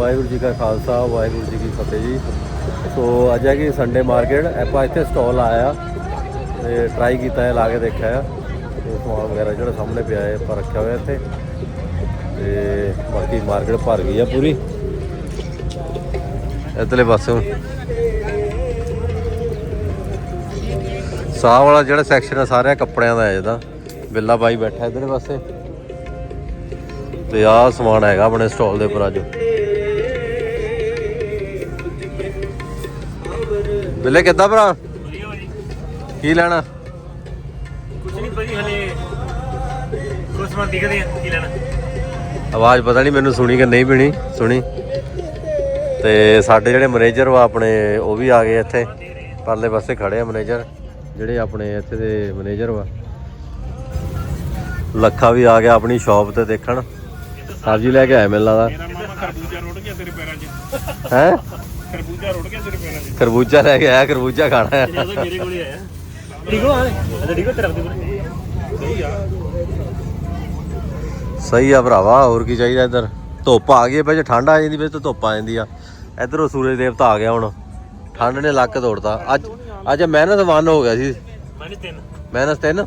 ਵਾਹਿਗੁਰੂ ਜੀ ਕਾ ਖਾਲਸਾ, ਵਾਹਿਗੁਰੂ ਜੀ ਕੀ ਫਤਿਹ ਜੀ। ਸੋ ਅੱਜ ਹੈ ਕਿ ਸੰਡੇ ਮਾਰਕੀਟ ਆਪਾਂ ਇੱਥੇ ਸਟਾਲ ਆਇਆ, ਤੇ ਟਰਾਈ ਕੀਤਾ ਹੈ, ਲਾ ਕੇ ਦੇਖਿਆ ਹੈ। ਤੇ ਸਮਾਨ ਵਗੈਰਾ ਜਿਹੜਾ ਸਾਹਮਣੇ ਪਿਆ ਹੈ, ਆਪਾਂ ਰੱਖਿਆ ਹੋਇਆ ਇੱਥੇ। ਤੇ ਬਾਕੀ ਮਾਰਕੀਟ ਭਰ ਗਈ ਆ ਪੂਰੀ। ਇਧਰਲੇ ਪਾਸੋਂ ਸਾਹ ਵਾਲਾ ਜਿਹੜਾ ਸੈਕਸ਼ਨ ਆ, ਸਾਰਿਆਂ ਕੱਪੜਿਆਂ ਦਾ ਹੈ ਇਹਦਾ। ਬਿੱਲਾ ਬਾਈ ਬੈਠਾ ਇਧਰਲੇ ਪਾਸੇ। ਤੇ ਆਹ ਸਮਾਨ ਹੈਗਾ ਆਪਣੇ ਸਟਾਲ ਦੇ ਉੱਪਰ ਅੱਜ। ਬਿੱਲੇ ਕਿੱਦਾਂ ਭਰਾ? ਕੀ ਲੈਣਾ? ਕੁਛ ਨਹੀਂ ਭਾਜੀ ਹਲੇ ਕੁਛ ਮਨ ਦਿਖਦੇ ਆ ਕੀ ਲੈਣਾ। ਆਵਾਜ਼ ਪਤਾ ਨਹੀਂ ਮੈਨੂੰ ਸੁਣੀ ਕਿ ਨਹੀਂ ਪੀਣੀ ਸੁਣੀ। ਤੇ ਸਾਡੇ ਜਿਹੜੇ ਮੈਨੇਜਰ ਵਾ ਆਪਣੇ ਉਹ ਵੀ ਆ ਗਏ ਇੱਥੇ। ਪਰਲੇ ਪਾਸੇ ਖੜੇ ਆ ਮੈਨੇਜਰ ਜਿਹੜੇ ਆਪਣੇ ਇੱਥੇ ਦੇ ਮੈਨੇਜਰ ਵਾ। ਲੱਖਾ ਵੀ ਆ ਗਿਆ ਆਪਣੀ ਸ਼ਾਪ ਤੇ ਦੇਖਣ। ਸਬਜ਼ੀ ਲੈ ਕੇ ਆਇਆ ਮੈਨੂੰ ਲੱਗਦਾ ਮੇਰਾ ਮਾਮਾ ਖਰਬੂਜਾ ਰੋੜ ਗਿਆ ਤੇਰੇ ਪੈਰਾਂ 'ਚ। ਹੈ? ਖਰਬੂਜਾ ਰੋੜ ਗਿਆ ਲੈ ਕੇ ਆਇਆ ਖਰਬੂਜਾ ਖਾਣਾ ਹੈ। ਮੇਰੇ ਕੋਲੇ ਆਇਆ। ਆ ਤੇਰਾ ਦੇ ਸਹੀ ਆ। ਸਹੀ ਆ ਭਰਾਵਾ ਹੋਰ ਕੀ ਚਾਹੀਦਾ ਇੱਧਰ? ਧੁੱਪ ਆ ਗਈ ਵਿੱਚ ਠੰਡ ਆ ਜਾਂਦੀ ਵਿੱਚ ਤਾਂ ਧੁੱਪ ਆ ਜਾਂਦੀ ਆ। ਇੱਧਰੋਂ ਸੂਰਜ ਦੇਵਤਾ ਆ ਗਿਆ ਹੁਣ। ਠੰਡ ਨੇ ਲੱਕ ਤੋੜਤਾ। ਅੱਜ ਅੱਜ ਮਿਹਨਤ ਵਨ ਹੋ ਗਿਆ ਸੀ। ਮੈਨੇ ਤਿੰਨ। ਮਾਈਨਸ 3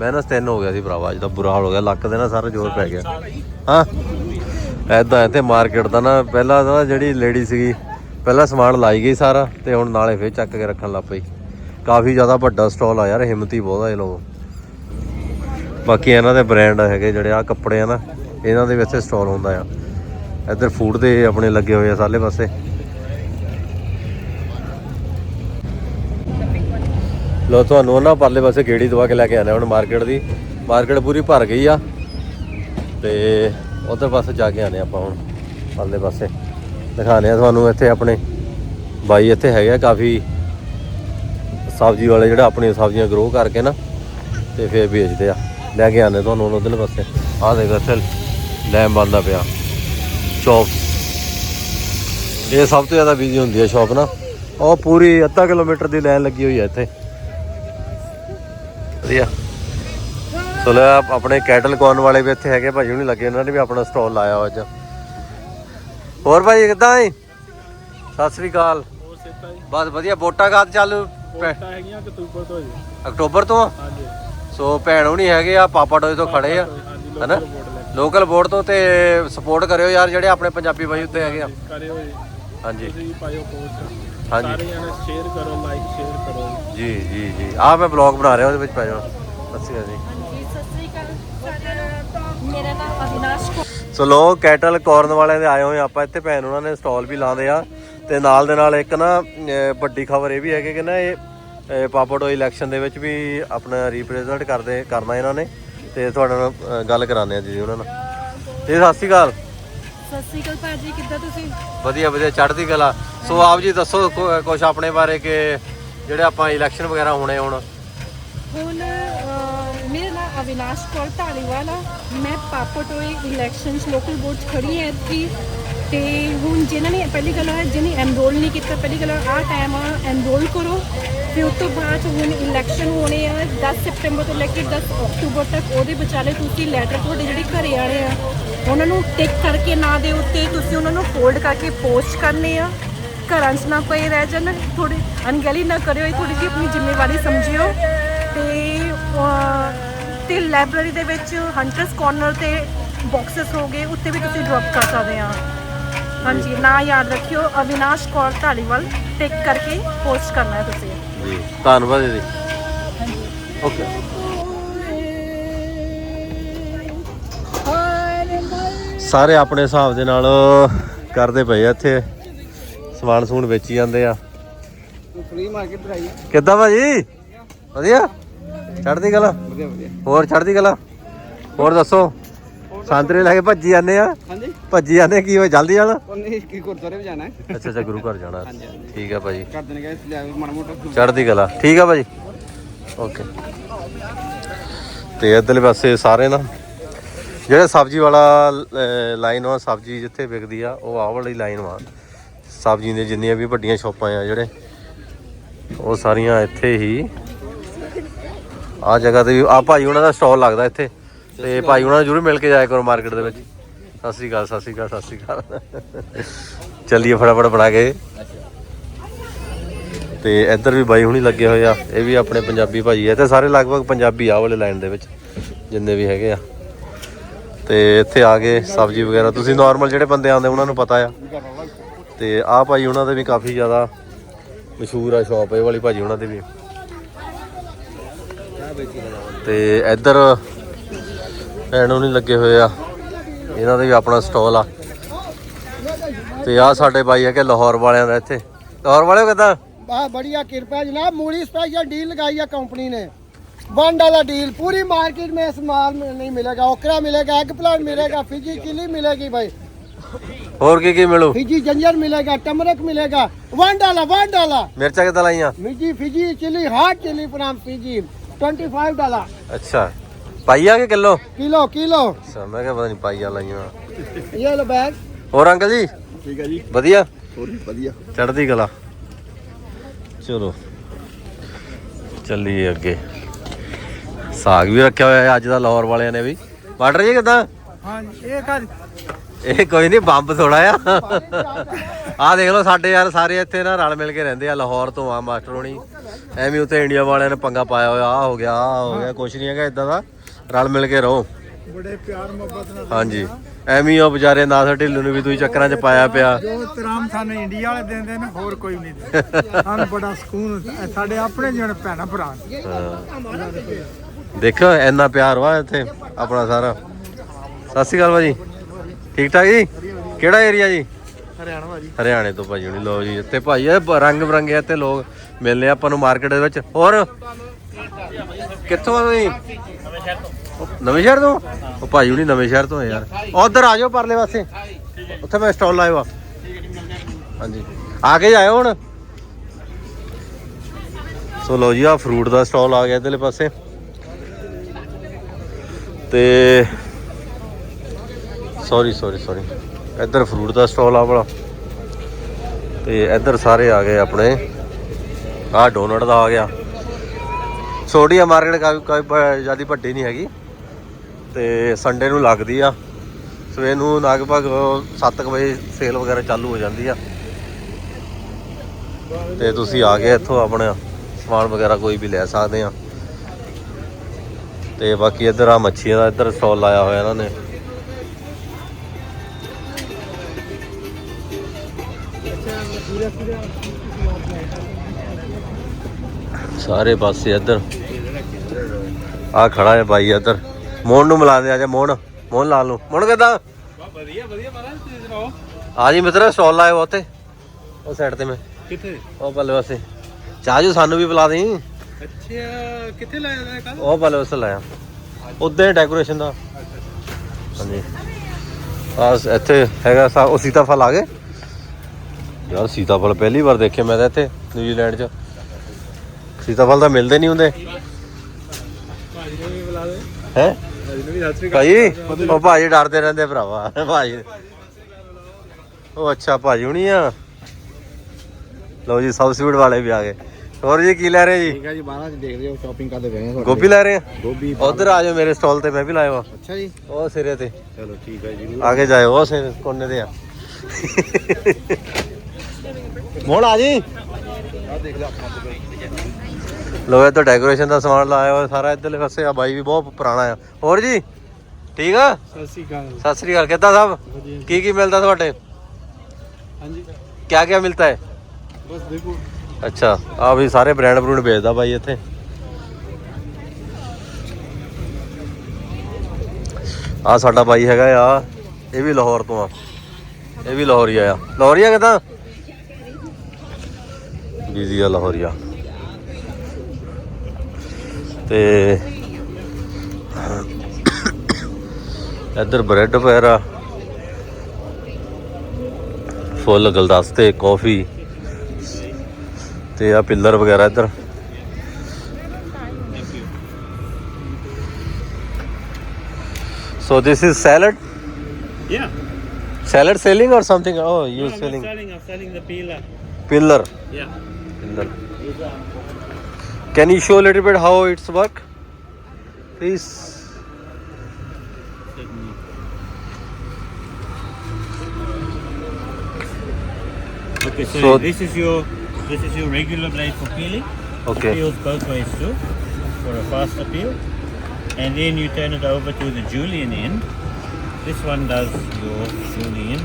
ਮਾਈਨਸ 3 ਹੋ ਗਿਆ ਸੀ ਭਰਾਵਾ ਅੱਜ ਤਾਂ ਬੁਰਾ ਹਾਲ ਹੋ ਗਿਆ। ਲੱਕ ਦੇ ਨਾ ਸਾਰਾ ਜ਼ੋਰ ਪੈ ਗਿਆ। ਹਾਂ। ਐਦਾਂ ਇੱਥੇ ਮਾਰਕੀਟ ਦਾ ਨਾ ਪਹਿਲਾਂ ਤਾਂ ਜਿਹੜੀ ਲੇਡੀ ਸੀਗੀ ਪਹਿਲਾਂ ਸਮਾਨ ਲਾਈ ਗਈ ਸਾਰਾ ਤੇ ਹੁਣ ਨਾਲੇ ਫੇਰ ਚੱਕ ਕੇ ਰੱਖਣ ਲੱਗ ਪਈ। ਕਾਫੀ ਜ਼ਿਆਦਾ ਵੱਡਾ ਸਟਾਲ ਆ ਯਾਰ, ਹਿੰਮਤੀ ਬਹੁਤ ਆ ਇਹ ਲੋਕ। ਬਾਕੀ ਇਹਨਾਂ ਦੇ ਬ੍ਰਾਂਡ ਹੈਗੇ ਜਿਹੜੇ ਆ ਕੱਪੜੇ ਆ ਨਾ, ਇਹਨਾਂ ਦੇ ਵਿੱਚ ਸਟਾਲ ਹੁੰਦਾ ਆ। ਇੱਧਰ ਫੂਡ ਦੇ ਆਪਣੇ ਲੱਗੇ ਹੋਏ ਆ ਸਾਰੇ ਪਾਸੇ। ਲੋ ਤੁਹਾਨੂੰ ਨਾ ਪਰਲੇ ਪਾਸੇ ਗੇੜੀ ਦਵਾ ਕੇ ਲੈ ਕੇ ਆਣਾ ਹੁਣ ਮਾਰਕੀਟ ਦੀ। ਮਾਰਕੀਟ ਪੂਰੀ ਭਰ ਗਈ ਆ। ਤੇ ਉਧਰ ਪਾਸੇ ਜਾ ਕੇ ਆਨੇ ਆਪਾਂ ਹੁਣ, ਪਰਲੇ ਪਾਸੇ। ਦਿਖਾਣੇ ਆ ਤੁਹਾਨੂੰ ਇੱਥੇ ਆਪਣੇ। ਬਾਈ ਇੱਥੇ ਹੈਗੇ ਆ ਕਾਫੀ ਸਬਜ਼ੀ ਵਾਲੇ ਜਿਹੜਾ ਆਪਣੀਆਂ ਸਬਜ਼ੀਆਂ ਗਰੋ ਕਰਕੇ ਨਾ, ਤੇ ਫਿਰ ਵੇਚਦੇ ਆ। ਲੈ ਕੇ ਆਨੇ ਤੁਹਾਨੂੰ ਉਧਰਲੇ ਪਾਸੇ। ਆਹ ਦੇਖੋ ਇੱਥੇ ਲੈਮ ਬੰਦਾ ਪਿਆ। ਸ਼ੌਪ। ਇਹ ਸਭ ਤੋਂ ਜ਼ਿਆਦਾ ਬਿਜ਼ੀ ਹੁੰਦੀ ਹੈ ਸ਼ਾਪ ਨਾ। ਉਹ ਪੂਰੀ ਅੱਧਾ ਕਿਲੋਮੀਟਰ ਦੀ ਲਾਈਨ ਲੱਗੀ ਹੋਈ ਹੈ ਇੱਥੇ। ਵਧੀਆ। ਸੋ ਲੈ ਆਪਣੇ ਕੈਟਲ ਕੌਰਨ ਵਾਲੇ ਵੀ ਇੱਥੇ ਹੈਗੇ ਭਾਜੀ ਹੁਣੀ ਲੱਗੇ, ਉਹਨਾਂ ਨੇ ਵੀ ਆਪਣਾ ਸਟਾਲ ਲਾਇਆ ਹੋਇਆ ਅੱਜ। ਹੋਰ ਭਾਜੀ ਕਿੱਦਾਂ ਹੈ ਸਤਿ ਸ੍ਰੀ ਅਕਾਲ। ਹੋਰ ਸੇਤਾ ਜੀ? ਬਸ ਵਧੀਆ ਵੋਟਾਂ ਕਾਦ ਚਾਲੂ ਹੈਗੀਆਂ ਅਕਤੂਬਰ ਤੋਂ ਜੀ। ਅਕਤੂਬਰ ਤੋਂ? ਆ? ਹਾਂਜੀ। ਸੋ ਭੈਣ ਹੁਣੀ ਹੈਗੇ ਆ ਪਾਪਾ ਟੋਏ ਤੋਂ ਖੜੇ ਆ ਹੈਨਾ? ਲੋਕਲ ਵੋਟ ਤੋਂ ਤੇ ਸਪੋਰਟ ਕਰਿਓ ਯਾਰ ਜਿਹੜੇ ਆਪਣੇ ਪੰਜਾਬੀ ਬਾਈ ਉੱਤੇ ਹੈਗੇ ਆ। ਕਰਿਓ ਜੀ। ਹਾਂਜੀ। ਤੁਸੀਂ ਵੀ ਪਾਇਓ ਪੋਸਟ ਹਾਂਜੀ। ਸਾਰੇ ਜਣੇ ਸ਼ੇਅਰ ਕਰੋ ਲਾਈਕ ਸ਼ੇਅਰ ਕਰੋ ਜੀ। ਜੀ ਜੀ ਆ ਮੈਂ ਬਲੌਗ ਬਣਾ ਰਿਹਾ ਉਹਦੇ ਵਿੱਚ ਪੈ ਜਾਣਾ ਅੱਛਾ ਜੀ। ਹਾਂਜੀ ਸਤਿ ਸ੍ਰੀ ਅਕਾਲ। ਮੇਰਾ ਨਾਮ ਅਵਿਨਾਸ਼ ਕੌਰ ਸੋ ਲੋਕ ਕੈਟਲ ਕਾਰਨ ਵਾਲਿਆਂ ਦੇ ਆਏ ਹੋਏ ਆਪਾਂ ਇੱਥੇ ਭੈਣ ਉਹਨਾਂ ਨੇ ਸਟਾਲ ਵੀ ਲਾਉਂਦੇ ਆ। ਤੇ ਨਾਲ ਦੇ ਨਾਲ ਇੱਕ ਨਾ ਵੱਡੀ ਖਬਰ ਇਹ ਵੀ ਹੈਗੀ ਕਿ ਨਾ ਇਹ ਪਾਪੜੋ ਇਲੈਕਸ਼ਨ ਦੇ ਵਿੱਚ ਵੀ ਆਪਣਾ ਰਿਪਰੈਜ਼ੈਂਟ ਕਰਦੇ ਕਰਨਾ ਇਹਨਾਂ ਨੇ। ਤੇ ਤੁਹਾਡੇ ਨਾਲ ਗੱਲ ਕਰਾਉਂਦੇ ਆ ਜੀ ਉਹਨਾਂ ਨਾਲ। ਜੀ ਸਤਿ ਸ਼੍ਰੀ ਅਕਾਲ। ਸਤਿ ਸ੍ਰੀ ਅਕਾਲ ਭਾਜੀ ਕਿੱਦਾਂ ਤੁਸੀਂ? ਵਧੀਆ ਵਧੀਆ ਚੜ੍ਹਦੀ ਕਲਾ। ਸੋ ਆਪ ਜੀ ਦੱਸੋ ਕੁਝ ਆਪਣੇ ਬਾਰੇ ਕਿ ਜਿਹੜੇ ਆਪਾਂ ਇਲੈਕਸ਼ਨ ਵਗੈਰਾ ਹੋਣੇ ਹੁਣ? ਹੁਣ ਮੇਰਾ ਕੌਰ ਢਾਲੀਵਾਲ ਆ ਮੈਂ ਪਾਪਟੋਏ ਇਲੈਕਸ਼ਨਸ ਲੋਕਲ ਬੋਰਡ 'ਚ ਖੜੀ ਹਾਂ ਇੱਥੇ ਤੇ ਹੁਣ ਜਿਨ੍ਹਾਂ ਨੇ ਪਹਿਲੀ ਗੱਲ ਹੈ ਜਿਹਨੇ ਐਨਰੋਲ ਨਹੀਂ ਕੀਤਾ ਪਹਿਲੀ ਗੱਲ ਆਹ ਟਾਈਮ ਆ ਐਨਰੋਲ ਕਰੋ ਫਿਰ ਉਸ ਤੋਂ ਬਾਅਦ ਹੁਣ ਇਲੈਕਸ਼ਨ ਹੋਣੇ ਆ 10 ਸਪਟੈਂਬਰ ਤੋਂ ਲੈ ਕੇ 10 ਅਕਤੂਬਰ ਤੱਕ ਉਹਦੇ ਵਿਚਾਲੇ ਤੁਸੀਂ ਲੈਟਰ ਤੁਹਾਡੇ ਜਿਹੜੇ ਘਰੇ ਆਣੇ ਆ ਉਹਨਾਂ ਨੂੰ ਟਿਕ ਕਰਕੇ ਨਾਂ ਦੇ ਉੱਤੇ ਤੁਸੀਂ ਉਹਨਾਂ ਨੂੰ ਫੋਲਡ ਕਰਕੇ ਪੋਸਟ ਕਰਨੇ ਆ ਘਰਾਂ 'ਚ ਨਾ ਕੋਈ ਰਹਿ ਜਾਣ ਥੋੜੀ ਅਣਗਹਿਲੀ ਨਾ ਕਰਿਓ ਇਹ ਥੋੜੀ ਜਿਹੀ ਆਪਣੀ ਜ਼ਿੰਮੇਵਾਰੀ ਸਮਝਿਓ ਤੇ ਤੇ ਲਾਇਬ੍ਰੇਰੀ ਦੇ ਵਿੱਚ ਹੰਟਰਸ ਕਾਰਨਰ ਤੇ ਬਾਕਸਸ ਹੋ ਗਏ ਉੱਤੇ ਵੀ ਤੁਸੀਂ ਡ੍ਰੌਪ ਕਰ ਸਕਦੇ ਆ ਹਾਂਜੀ ਨਾਂ ਯਾਦ ਰੱਖਿਓ ਅਵਿਨਾਸ਼ ਕੌਰ ਢਾਲੀਵਾਲ ਟਿਕ ਕਰਕੇ ਪੋਸਟ ਕਰਨਾ ਹੈ ਤੁਸੀਂ। ਜੀ ਧੰਨਵਾਦ ਜੀ। ਓਕੇ ਸਾਰੇ ਆਪਣੇ ਹਿਸਾਬ ਦੇ ਨਾਲ ਕਰਦੇ ਪਏ ਆ ਇੱਥੇ। ਸਮਾਨ ਸਮੂਨ ਵੇਚੀ ਜਾਂਦੇ ਆ। ਫ੍ਰੀ ਮਾਰਕੀਟ ਭਰਾਈ ਕਿੱਦਾਂ ਭਾਜੀ? ਵਧੀਆ। ਵਧੀਆ ਵਧੀਆ। ਹੋਰ ਚੜ੍ਹਦੀ ਕਲਾ? ਹੋਰ ਦੱਸੋ? ਸੰਤਰੇ ਲੈ ਕੇ ਭੱਜੀ ਜਾਂਦੇ ਆ? ਹਾਂਜੀ। ਭੱਜੀ ਜਾਂਦੇ ਕੀ ਹੋਇਆ? ਜਲਦੀ ਜਾਣਾ? ਉਹ ਨਹੀਂ ਕੀ ਗੁਰਦੁਆਰੇ ਵੀ ਜਾਣਾ ਹੈ। ਅੱਛਾ ਅੱਛਾ ਗੁਰੂ ਘਰ ਜਾਣਾ। ਠੀਕ ਆ ਭਾਜੀ। ਕਰ ਦੇਣਗੇ ਇਸ ਲਿਆ ਮਾੜਾ ਮੋਟਾ। ਚੜ੍ਹਦੀ ਕਲਾ। ਠੀਕ ਆ ਭਾਜੀ? ਓਕੇ। ਤੇ ਇੱਧਰਲੇ ਪਾਸੇ ਸਾਰੇ ਨਾ ਜਿਹੜਾ ਸਬਜ਼ੀ ਵਾਲਾ ਲਾਈਨ ਆ ਸਬਜ਼ੀ ਜਿੱਥੇ ਵਿਕਦੀ ਆ ਉਹ ਆਹ ਵਾਲੀ ਲਾਈਨ ਵਾ। ਸਬਜ਼ੀ ਦੀਆਂ ਜਿੰਨੀਆਂ ਵੀ ਵੱਡੀਆਂ ਸ਼ਾਪਾਂ ਆ ਜਿਹੜੇ ਉਹ ਸਾਰੀਆਂ ਇੱਥੇ ਹੀ ਆ ਜਗ੍ਹਾ ਤੇ ਵੀ ਆ ਭਾਈ ਉਹਨਾਂ ਦਾ ਸਟਾਲ ਲੱਗਦਾ ਇੱਥੇ। ਤੇ ਭਾਈ ਉਹਨਾਂ ਨੂੰ ਜ਼ਰੂਰ ਮਿਲ ਕੇ ਜਾਇਆ ਕਰੋ ਮਾਰਕੀਟ ਦੇ ਵਿੱਚ। ਸਤਿ ਸ਼੍ਰੀ ਅਕਾਲ ਸਤਿ ਸ਼੍ਰੀ ਅਕਾਲ ਸਤਿ ਸ਼੍ਰੀ ਅਕਾਲ। ਚੱਲੀਏ ਫਟਾਫਟ ਬਣਾ ਕੇ। ਤੇ ਇੱਧਰ ਵੀ ਬਾਈ ਹੁਣੀ ਲੱਗੇ ਹੋਏ ਆ। ਇਹ ਵੀ ਆਪਣੇ ਪੰਜਾਬੀ ਭਾਜੀ ਆ। ਤੇ ਸਾਰੇ ਲਗਭਗ ਪੰਜਾਬੀ ਆ ਵਾਲੇ ਲਾਈਨ ਦੇ ਵਿੱਚ ਜਿੰਨੇ ਵੀ ਹੈਗੇ ਆ। ਤੇ ਇੱਥੇ ਆ ਕੇ ਸਬਜ਼ੀ ਵਗੈਰਾ। ਤੁਸੀਂ ਨਾਰਮਲ ਜਿਹੜੇ ਬੰਦੇ ਆਉਂਦੇ ਉਹਨਾਂ ਨੂੰ ਪਤਾ ਆ। ਤੇ ਆ ਭਾਈ ਉਹਨਾਂ ਦੇ ਵੀ ਕਾਫੀ ਜ਼ਿਆਦਾ ਮਸ਼ਹੂਰ ਆ ਸ਼ਾਪ ਇਹ ਵਾਲੀ ਭਾਜੀ ਉਹਨਾਂ ਦੇ ਵੀ। ਤੇ ਇੱਧਰ ਭੈਣੋਂ ਨਹੀਂ ਲੱਗੇ ਹੋਏ ਆ ਇਹਨਾਂ ਦੇ ਵੀ ਆਪਣਾ ਸਟਾਲ ਆ ਤੇ ਆ ਸਾਡੇ ਬਾਈ ਹੈਗੇ ਲਾਹੌਰ ਵਾਲਿਆਂ ਦਾ ਇੱਥੇ ਲਾਹੌਰ ਵਾਲਿਓ ਕਿਦਾਂ बहुत बढ़िया कृपा है जनाब मूली स्पेशल डील लगाई है कंपनी ने वन डॉलर डील पूरी मार्केट में इस माल में नहीं मिलेगा ओकरा मिलेगा एग प्लांट मिलेगा फिजी चिली मिलेगी भाई ਹੋਰ ਕੀ ਕੀ ਮਿਲੂ फिजी जंजर मिलेगा टमरक मिलेगा वन डॉलर वन डॉलर ਮਿਰਚਾਂ ਕਿੱਦਾਂ ਲਾਈਆਂ Fiji Fiji chilli hot chilli from Fiji twenty five dollar ਅੱਛਾ ਪਾਈਆ ਕਿ ਕਿਲੋ किलो किलो ਅੱਛਾ ਮੈਂ ਕਿਹਾ ਪਤਾ ਨਹੀਂ ਪਾਈਆ ਲਾਈਆਂ ये लो बैग ਹੋਰ ਅੰਕਲ ਜੀ ਠੀਕ ਹੈ ਜੀ ਵਧੀਆ ਹੋਰ ਵਧੀਆ ਚੜ੍ਹਦੀ ਕਲਾ ਚਲੋ ਚੱਲੀਏ ਅੱਗੇ ਸਾਗ ਵੀ ਰੱਖਿਆ ਹੋਇਆ ਹੈ ਅੱਜ ਦਾ ਲਾਹੌਰ ਵਾਲਿਆਂ ਨੇ ਵੀ ਵਾਟਰ ਜੀ ਕਿਦਾਂ हाँ ये कर ਇਹ ਕੋਈ ਨਹੀਂ ਬੰਬ ਥੋੜਾ ਆ। ਆ ਦੇਖ ਲਓ ਸਾਡੇ ਯਾਰ ਸਾਰੇ ਇੱਥੇ ਨਾ ਰਲ ਮਿਲ ਕੇ ਰਹਿੰਦੇ ਆ ਲਾਹੌਰ ਤੋਂ ਆ ਮਾਸਟਰ ਹੋਣੀ। ਐਵੇਂ ਉੱਥੇ ਇੰਡੀਆ ਵਾਲਿਆਂ ਨੇ ਪੰਗਾ ਪਾਇਆ ਹੋਇਆ ਆ ਹੋ ਗਿਆ ਆ ਹੋ ਗਿਆ ਕੁਛ ਨਹੀਂ ਹੈਗਾ ਇਦਾਂ ਦਾ। ਰਲ ਮਿਲ ਕੇ ਰਹੋ। ਬੜੇ ਪਿਆਰ ਮੁਹੱਬਤ ਨਾਲ ਹਾਂਜੀ। ਐਵੇਂ ਉਹ ਵਿਚਾਰੇ ਨਾਸਰ ਢਿੱਲੂ ਨੂੰ ਵੀ ਤੁਸੀਂ ਚੱਕਰਾਂ 'ਚ ਪਾਇਆ ਪਿਆ। ਜੋ ਤਰਾਮ ਸਾਨੂੰ ਇੰਡੀਆ ਵਾਲੇ ਦਿੰਦੇ ਨੇ ਹੋਰ ਕੋਈ ਨਹੀਂ ਦਿੰਦਾ। ਸਾਨੂੰ ਬੜਾ ਸਕੂਨ ਸਾਡੇ ਆਪਣੇ ਜਿਹੜੇ ਭੈਣਾ ਭਰਾ ਦੇਖੋ ਇੰਨਾ ਪਿਆਰ ਵਾ ਇੱਥੇ ਆਪਣਾ ਸਾਰਾ। ਸਤਿ ਸ਼੍ਰੀ ਅਕਾਲ ਭਾਜੀ। ਠੀਕ ਠਾਕ ਜੀ? ਕਿਹੜਾ ਏਰੀਆ ਜੀ? ਹਰਿਆਣਾ ਭਾਜੀ ਹਰਿਆਣੇ ਤੋਂ ਭਾਜੀ ਹੁਣੀ ਲੋ ਜੀ ਇੱਥੇ ਭਾਈ ਇਹ ਰੰਗ ਬਰੰਗੇ ਇੱਥੇ ਲੋਕ ਮਿਲਨੇ ਆਪਾਂ ਨੂੰ ਮਾਰਕੀਟ ਦੇ ਵਿੱਚ। ਹੋਰ? ਕਿੱਥੋਂ ਆ ਤੁਸੀਂ? ਨਵੇਂ ਸ਼ਹਿਰ ਤੋਂ? ਉਹ ਭਾਈ ਹੁਣੀ ਨਵੇਂ ਸ਼ਹਿਰ ਤੋਂ ਆ ਯਾਰ। ਉਧਰ ਆ ਜਾਓ ਪਰਲੇ ਪਾਸੇ। ਉੱਥੇ ਮੈਂ ਸਟਾਲ ਲਾਇਆ ਵਾ ਹਾਂਜੀ। ਆ ਕੇ ਜਾਇਓ ਹੁਣ। ਸੋ ਲੋ ਜੀ ਆ ਫਰੂਟ ਦਾ ਸਟਾਲ ਆ ਗਿਆ ਇਧਰਲੇ ਪਾਸੇ। ਤੇ ਸੌਰੀ ਸੌਰੀ ਸੌਰੀ ਇੱਧਰ ਫਰੂਟ ਦਾ ਸਟਾਲ ਆ ਵਾਲਾ ਤੇ ਇੱਧਰ ਸਾਰੇ ਆ ਗਏ ਆਪਣੇ। ਆਹ ਡੋਨਟ ਦਾ ਆ ਗਿਆ। ਸੋਡੀਆ ਮਾਰਕੀਟ ਕਾਫੀ ਕਾਫੀ ਜ਼ਿਆਦਾ ਵੱਡੀ ਨਹੀਂ ਹੈਗੀ। ਤੇ ਸੰਡੇ ਨੂੰ ਲੱਗਦੀ ਆ। ਸਵੇਰ ਨੂੰ ਲਗਭਗ 7 ਵਜੇ ਸੇਲ ਵਗੈਰਾ ਚਾਲੂ ਹੋ ਜਾਂਦੀ ਆ। ਤੇ ਤੁਸੀਂ ਆ ਗਏ ਇੱਥੋਂ ਆਪਣਾ। ਸਮਾਨ ਵਗੈਰਾ ਕੋਈ ਵੀ ਲੈ ਸਕਦੇ ਆ। ਤੇ ਬਾਕੀ ਇੱਧਰ ਆ ਮੱਛੀਆਂ ਦਾ ਇੱਧਰ ਸਟਾਲ ਲਾਇਆ ਹੋਇਆ ਇਹਨਾਂ ਨੇ। ਸਾਰੇ ਪਾਸੇ ਇੱਧਰ। ਆ ਖੜਾ ਹੈ ਬਾਈ ਇੱਧਰ। ਮੋਹਨ ਨੂੰ ਮਿਲਾ ਦੇ ਆ ਜਾ ਮੋਹਨ। ਮੋਹਨ ਲਾ ਲਓ ਮੋਹਨ ਕਿੱਦਾਂ? ਵਧੀਆ ਵਧੀਆ ਮਹਾਰਾਜ ਤੁਸੀਂ ਸੁਣਾਓ ਆ ਜੀ ਮਿੱਤਰ ਸਟਾਲ ਲਾਇਆ ਉੱਥੇ। ਉਹ ਸਾਈਡ ਤੇ ਮੈਂ। ਕਿੱਥੇ? ਉਹ ਪੱਲੇ ਪਾਸੇ। ਚਾਹ ਜੂ ਸਾਨੂੰ ਵੀ ਪਿਲਾ ਦੇਈਂ। ਅੱਛਾ ਕਿੱਥੇ ਲਾਇਆ ਹੋਇਆ ਕੱਲ ਉਹ ਪੱਲੇ ਪਾਸੇ ਲਾਇਆ। ਉਦਾਂ ਡੈਕੋਰੇਸ਼ਨ ਦਾ। ਹਾਂਜੀ। ਆ ਇੱਥੇ ਹੈਗਾ ਸਾ ਉਹ ਸੀਤਾਫਲ ਆ ਗਏ। ਯਾਰ ਸੀਤਾਫਲ ਪਹਿਲੀ ਵਾਰ ਦੇਖੇ ਮੈਂ ਤਾਂ ਇੱਥੇ ਨਿਊਜ਼ੀਲੈਂਡ 'ਚ। ਸੀਤਾਫਲ ਤਾਂ ਮਿਲਦੇ ਨਹੀਂ ਹੁੰਦੇ। ਭਾਜੀ ਨੂੰ ਵੀ ਬੁਲਾ ਦੇ ਹੈ? ਭਾਜੀ ਨੂੰ ਵੀ ਸਤਿ ਸ੍ਰੀ ਭਾਈ ਉਹ ਭਾਜੀ ਡਰਦੇ ਰਹਿੰਦੇ ਭਰਾਵਾ ਭਾਜੀ ਉਹ ਅੱਛਾ ਭਾਜੀ ਹੁਣੀ ਆ। ਲਓ ਜੀ ਸਬਸਿਟਿਊਟ ਵਾਲੇ ਵੀ ਆ ਗਏ। ਹੋਰ ਜੀ ਕੀ ਲੈ ਰਹੇ ਜੀ? ਠੀਕ ਹੈ ਜੀ ਬਾਹਰ ਚ ਦੇਖਦੇ ਹੋ ਸ਼ਾਪਿੰਗ ਕਰਦੇ ਪਏ ਹਾਂ ਗੋਭੀ ਲੈ ਰਹੇ ਆ? ਗੋਭੀ ਉਧਰ ਆ ਜਾਓ ਮੇਰੇ ਸਟਾਲ ਤੇ ਮੈਂ ਵੀ ਲਾਇਆ ਵਾ। ਅੱਛਾ ਜੀ। ਉਹ ਸਿਰੇ ਤੇ। ਚਲੋ ਠੀਕ ਹੈ ਜੀ। ਆਗੇ ਜਾਇਓ ਉਹ ਸਿਰੇ ਕੋਨੇ ਤੇ ਆ। ਮੋੜ ਆ ਜੀ। ਲੋ ਲੋ ਇਹ ਡੈਕੋਰੇਸ਼ਨ ਦਾ ਸਮਾਨ ਲਾਇਆ ਹੋਇਆ ਸਾਰਾ ਇੱਧਰਲੇ ਪਾਸੇ ਆ ਬਾਈ ਵੀ ਬਹੁਤ ਪੁਰਾਣਾ ਆ। ਹੋਰ ਜੀ ਠੀਕ ਆ? ਸਤਿ ਸ੍ਰੀ ਅਕਾਲ ਸਤਿ ਸ੍ਰੀ ਅਕਾਲ ਕੀ ਕੀ ਮਿਲਦਾ ਤੁਹਾਡੇ? ਹਾਂਜੀ। ਕਿਆ ਕਿਆ ਮਿਲਦਾ ਹੈ? ਬਸ ਦੇਖੋ। ਅੱਛਾ ਆ ਵੀ ਸਾਰੇ ਬ੍ਰਾਂਡ ਬਰੂਡ ਵੇਚਦਾ ਬਾਈ ਇੱਥੇ। ਆ ਸਾਡਾ ਬਾਈ ਹੈਗਾ ਆ ਇਹ ਵੀ ਲਾਹੌਰ ਤੋਂ ਆ। ਇਹ ਵੀ ਲਾਹੌਰੀਆ ਆ। ਲਾਹੌਰੀਆ ਕਿਦਾਂ? ਬੀਜ਼ੀ ਆ ਲਾਹੌਰੀਆ ਤੇ ਇੱਧਰ ਬ੍ਰੈਡ ਵਗੈਰਾ ਫੁੱਲ ਗੁਲਦਸਤੇ ਕਾਫੀ ਤੇ ਆ ਪਿੱਲਰ ਵਗੈਰਾ ਇੱਧਰ So this is salad? Yeah. Salad selling or something? Oh, you I'm selling selling. I'm selling the peeler. pillar. Yeah. Pillar. Can you show a little bit how it's work? Please. Okay, so, so, this is your this is your regular blade for peeling. Okay. It peels both ways too for a faster peel. And then you turn it over to the Julian end. This one does your Julian.